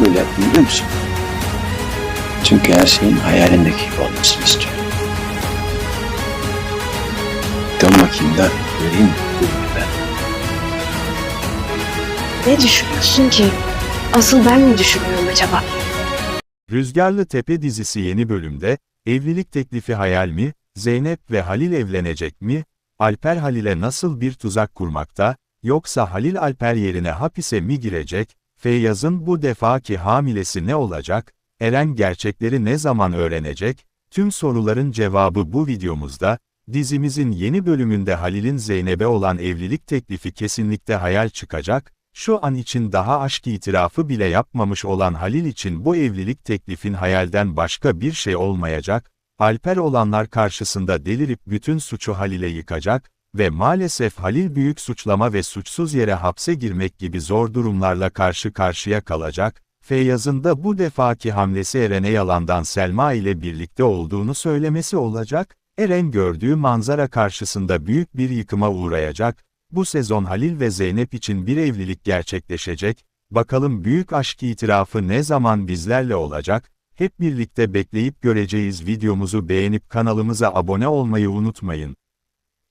böyle yaptım biliyor musun? Çünkü her şeyin hayalindeki gibi olmasını istiyorum. Dön bakayım da göreyim mi? Ben. Ne düşünüyorsun ki? Asıl ben mi düşünüyorum acaba? Rüzgarlı Tepe dizisi yeni bölümde, evlilik teklifi hayal mi, Zeynep ve Halil evlenecek mi, Alper Halil'e nasıl bir tuzak kurmakta, yoksa Halil Alper yerine hapise mi girecek, Feyyaz'ın bu defaki hamilesi ne olacak, Eren gerçekleri ne zaman öğrenecek, tüm soruların cevabı bu videomuzda, dizimizin yeni bölümünde Halil'in Zeynep'e olan evlilik teklifi kesinlikle hayal çıkacak, şu an için daha aşk itirafı bile yapmamış olan Halil için bu evlilik teklifin hayalden başka bir şey olmayacak, Alper olanlar karşısında delirip bütün suçu Halil'e yıkacak ve maalesef Halil büyük suçlama ve suçsuz yere hapse girmek gibi zor durumlarla karşı karşıya kalacak, Feyyaz'ın da bu defaki hamlesi Eren'e yalandan Selma ile birlikte olduğunu söylemesi olacak, Eren gördüğü manzara karşısında büyük bir yıkıma uğrayacak, bu sezon Halil ve Zeynep için bir evlilik gerçekleşecek, bakalım büyük aşk itirafı ne zaman bizlerle olacak, hep birlikte bekleyip göreceğiz videomuzu beğenip kanalımıza abone olmayı unutmayın.